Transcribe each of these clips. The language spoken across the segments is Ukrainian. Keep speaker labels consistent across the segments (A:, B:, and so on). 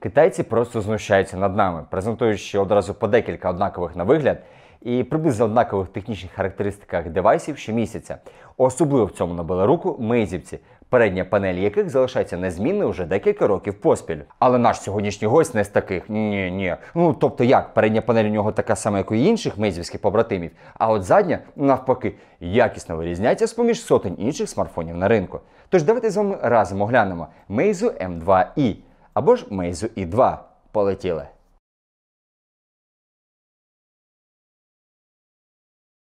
A: Китайці просто знущаються над нами, презентуючи одразу по декілька однакових на вигляд і приблизно однакових технічних характеристиках девайсів щомісяця. Особливо в цьому набили руку мейзівці, передня панель яких залишається незмінною вже декілька років поспіль. Але наш сьогоднішній гость не з таких. Ні, ні. Ну тобто як, передня панель у нього така сама, як у інших мейзівських побратимів, а от задня, навпаки, якісно вирізняється з поміж сотень інших смартфонів на ринку. Тож давайте з вами разом оглянемо Meizu M2i або ж Meizu i2. Полетіли.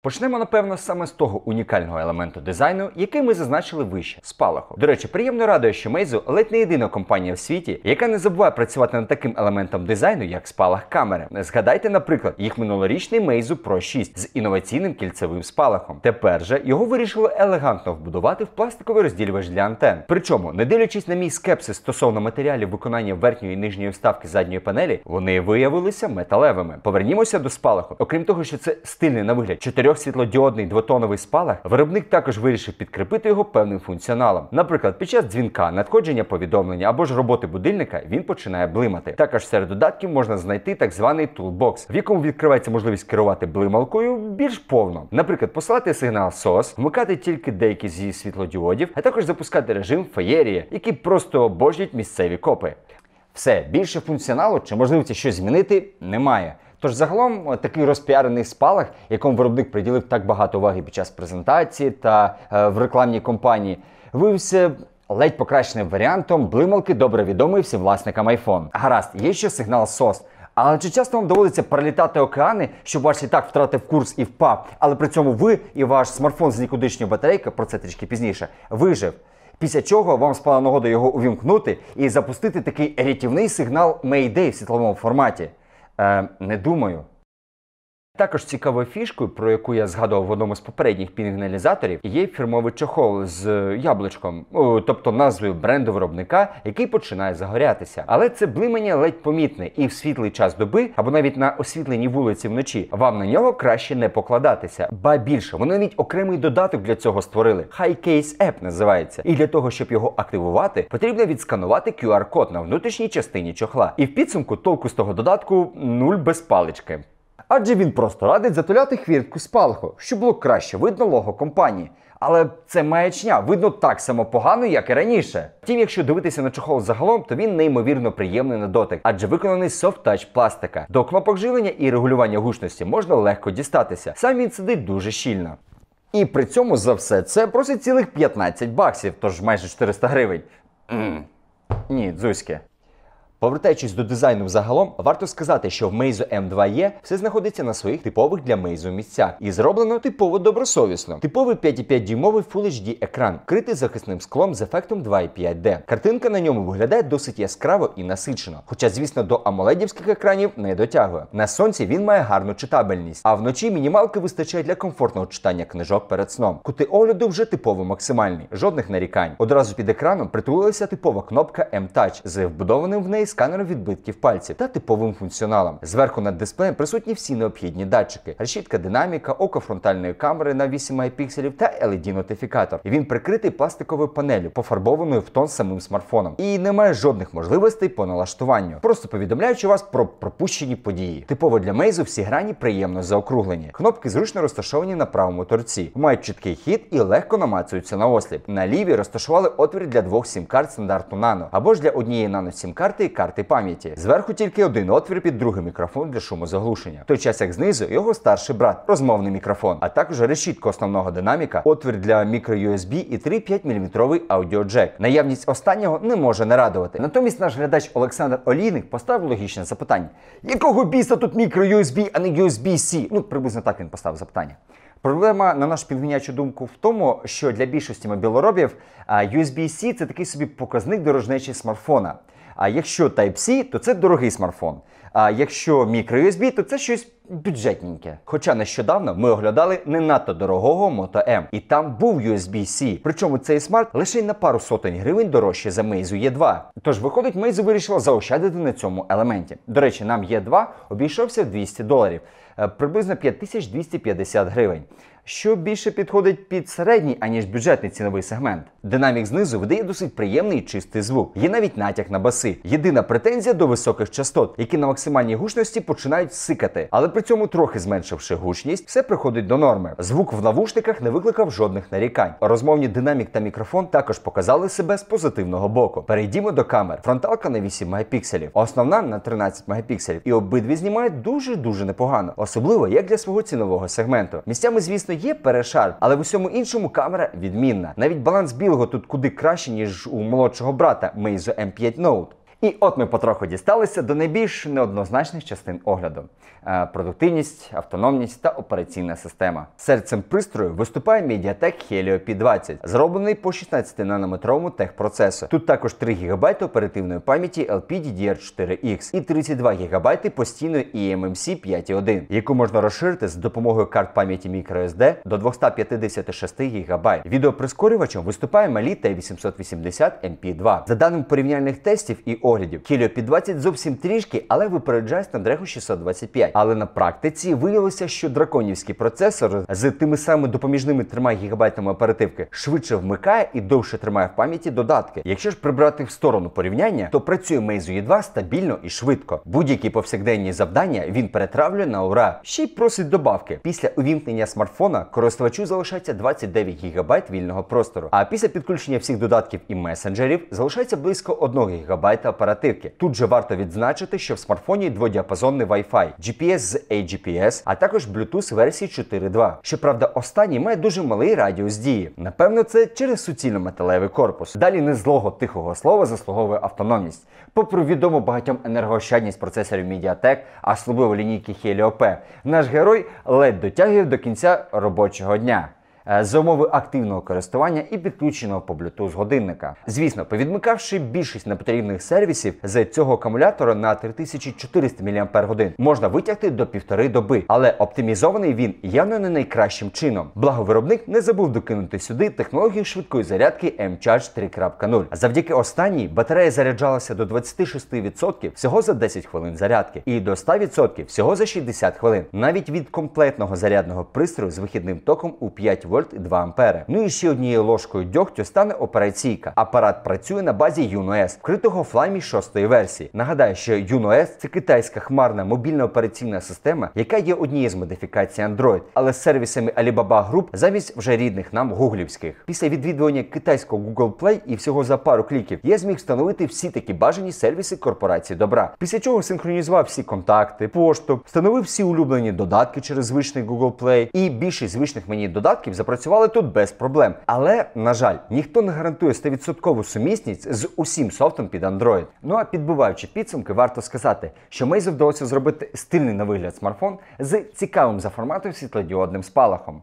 A: Почнемо, напевно, саме з того унікального елементу дизайну, який ми зазначили вище спалаху. До речі, приємно радує, що Meizu ледь не єдина компанія в світі, яка не забуває працювати над таким елементом дизайну, як спалах камери. Згадайте, наприклад, їх минулорічний Meizu Pro 6 з інноваційним кільцевим спалахом. Тепер же його вирішили елегантно вбудувати в пластиковий розділювач для антен. Причому, не дивлячись на мій скепсис стосовно матеріалів виконання верхньої і нижньої вставки задньої панелі, вони виявилися металевими. Повернімося до спалаху. Окрім того, що це стильний на вигляд 4 світлодіодний двотоновий спалах, виробник також вирішив підкріпити його певним функціоналом. Наприклад, під час дзвінка, надходження повідомлення або ж роботи будильника він починає блимати. Також серед додатків можна знайти так званий тулбокс, в якому відкривається можливість керувати блималкою більш повно. Наприклад, посилати сигнал SOS, вмикати тільки деякі з її світлодіодів, а також запускати режим феєрія, який просто обожнюють місцеві копи. Все більше функціоналу чи можливості щось змінити немає. Тож загалом такий розпіарений спалах, якому виробник приділив так багато уваги під час презентації та е, в рекламній кампанії, виявився ледь покращеним варіантом блималки добре відомої всім власникам iPhone. Гаразд, є ще сигнал SOS. Але чи часто вам доводиться перелітати океани, щоб ваш літак втратив курс і впав, але при цьому ви і ваш смартфон з нікудишньою батарейкою, про це трішки пізніше, вижив. Після чого вам спала нагода його увімкнути і запустити такий рятівний сигнал Mayday в світловому форматі. Е, не думаю. Також цікавою фішкою, про яку я згадував в одному з попередніх пінгналізаторів, є фірмовий чохол з яблучком, тобто назвою бренду виробника, який починає загорятися. Але це блимання ледь помітне, і в світлий час доби або навіть на освітленій вулиці вночі вам на нього краще не покладатися. Ба більше, вони навіть окремий додаток для цього створили. High Case App називається. І для того, щоб його активувати, потрібно відсканувати QR-код на внутрішній частині чохла. І в підсумку толку з того додатку нуль без палички. Адже він просто радить затуляти хвіртку спалаху, щоб було краще видно лого компанії. Але це маячня, видно так само погано, як і раніше. Втім, якщо дивитися на чохол загалом, то він неймовірно приємний на дотик, адже виконаний софт-тач пластика. До кнопок живлення і регулювання гучності можна легко дістатися. Сам він сидить дуже щільно. І при цьому за все це просить цілих 15 баксів, тож майже 400 гривень. Ні, дзузьке. Повертаючись до дизайну взагалом, варто сказати, що в Meizu M2E все знаходиться на своїх типових для Meizu місцях і зроблено типово добросовісно. Типовий 5,5 дюймовий Full HD екран, критий захисним склом з ефектом 2,5D. Картинка на ньому виглядає досить яскраво і насичено, хоча, звісно, до амоледівських екранів не дотягує. На сонці він має гарну читабельність, а вночі мінімалки вистачає для комфортного читання книжок перед сном. Кути огляду вже типово максимальний, жодних нарікань. Одразу під екраном притулилася типова кнопка M-Touch з вбудованим в неї сканером відбитків пальців та типовим функціоналом. Зверху над дисплеєм присутні всі необхідні датчики: решітка динаміка, око фронтальної камери на 8 мегапікселів та led нотифікатор він прикритий пластиковою панелю, пофарбованою в тон самим смартфоном. І немає жодних можливостей по налаштуванню, просто повідомляючи вас про пропущені події. Типово для Meizu всі грані приємно заокруглені. Кнопки зручно розташовані на правому торці, мають чіткий хід і легко намацуються на осліп. На лівій розташували отвір для двох сім-карт стандарту нано або ж для однієї нано сім-карти і карти пам'яті. Зверху тільки один отвір під другий мікрофон для шумозаглушення. В той час як знизу його старший брат, розмовний мікрофон, а також решітка основного динаміка, отвір для мікро-USB і 3,5 мм аудіоджек. Наявність останнього не може не радувати. Натомість наш глядач Олександр Олійник поставив логічне запитання: якого біса тут мікро-USB, а не USB-C? Ну, приблизно так він поставив запитання. Проблема, на нашу підгонячу думку, в тому, що для більшості мобілоробів USB-C це такий собі показник дорожнечі смартфона. А якщо Type-C, то це дорогий смартфон. А якщо microUSB, то це щось бюджетненьке. Хоча нещодавно ми оглядали не надто дорогого Moto M, і там був USB-C. Причому цей смарт лише на пару сотень гривень дорожче за Meizu E2. Тож виходить, Meizu вирішила заощадити на цьому елементі. До речі, нам E2 обійшовся в 200 доларів, приблизно 5250 гривень. Що більше підходить під середній, аніж бюджетний ціновий сегмент. Динамік знизу видає досить приємний чистий звук. Є навіть натяк на баси. Єдина претензія до високих частот, які на максимальній гучності починають сикати, але при цьому трохи зменшивши гучність, все приходить до норми. Звук в навушниках не викликав жодних нарікань. Розмовні динамік та мікрофон також показали себе з позитивного боку. Перейдімо до камер. Фронталка на 8 мегапікселів, основна на 13 мегапікселів. І обидві знімають дуже дуже непогано, особливо як для свого цінового сегменту. Місцями, звісно, є перешар, але в усьому іншому камера відмінна. Навіть баланс білого тут куди краще, ніж у молодшого брата Meizu M5 Note. І от ми потроху дісталися до найбільш неоднозначних частин огляду: Е, продуктивність, автономність та операційна система. Серцем пристрою виступає Mediatek Helio P20, зроблений по 16-нанометровому техпроцесу. Тут також 3 ГБ оперативної пам'яті LPDDR4X і 32 ГБ постійної eMMC 5.1, яку можна розширити з допомогою карт пам'яті microSD до 256 ГБ. Відеоприскорювачем виступає малі T880 MP2. За даними порівняльних тестів і оглядів, Helio P20 зовсім трішки, але випереджає Snapdragon 625. Але на практиці виявилося, що драконівський процесор з тими самими допоміжними 3 ГБ оперативки швидше вмикає і довше тримає в пам'яті додатки. Якщо ж прибрати в сторону порівняння, то працює Meizu E2 стабільно і швидко. Будь-які повсякденні завдання він перетравлює на ура. Ще й просить добавки. Після увімкнення смартфона користувачу залишається 29 ГБ вільного простору. А після підключення всіх додатків і месенджерів залишається близько 1 ГБ оперативки. Тут же варто відзначити, що в смартфоні дводіапазонний Wi-Fi, GPS з AGPS, а також Bluetooth версії 4.2. Щоправда, останній має дуже малий радіус дії. Напевно, це через суцільно металевий корпус. Далі не злого тихого слова заслуговує автономність. Попри відому багатьом енергоощадність процесорів MediaTek, а особливо лінійки Helio P, наш герой ледь дотягує до кінця робочого дня. Е, За умови активного користування і підключеного по Bluetooth годинника. Звісно, повідмикавши більшість непотрібних сервісів з цього акумулятора на 3400 мАч, можна витягти до півтори доби, але оптимізований він явно не найкращим чином. Благо виробник не забув докинути сюди технологію швидкої зарядки M-Charge 3.0. Завдяки останній батарея заряджалася до 26% всього за 10 хвилин зарядки, і до 100% всього за 60 хвилин, навіть від комплектного зарядного пристрою з вихідним током у 5 вольт і 2 ампери. Ну і ще однією ложкою дьогтю стане операційка. Апарат працює на базі UnoS, вкритого Flyme 6 версії. Нагадаю, що UnoS – це китайська хмарна мобільна операційна система, яка є однією з модифікацій Android, але з сервісами Alibaba Group замість вже рідних нам гуглівських. Після відвідування китайського Google Play і всього за пару кліків я зміг встановити всі такі бажані сервіси корпорації добра. Після чого синхронізував всі контакти, пошту, встановив всі улюблені додатки через звичний Google Play, і більшість звичних мені додатків запрацювали тут без проблем. Але, на жаль, ніхто не гарантує 100% сумісність з усім софтом під Android. Ну а підбиваючи підсумки, варто сказати, що Meizu вдалося зробити стильний на вигляд смартфон з цікавим за форматом світлодіодним спалахом.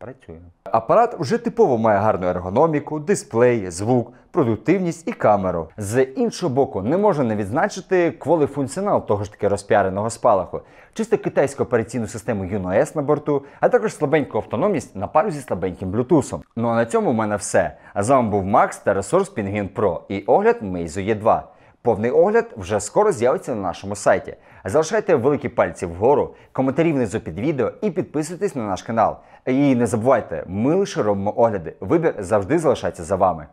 A: Працює. Апарат вже типово має гарну ергономіку, дисплей, звук, продуктивність і камеру. З іншого боку, не можна не відзначити кволий функціонал того ж таки розпіареного спалаху, чисто китайську операційну систему UnoS на борту, а також слабеньку автономність на пару зі слабеньким блютусом. Ну а на цьому в мене все. А з вами був Макс та ресурс Pingvin Pro і огляд Meizu E2. Повний огляд вже скоро з'явиться на нашому сайті. Залишайте великі пальці вгору, коментарі внизу під відео і підписуйтесь на наш канал. І не забувайте, ми лише робимо огляди. Вибір завжди залишається за вами.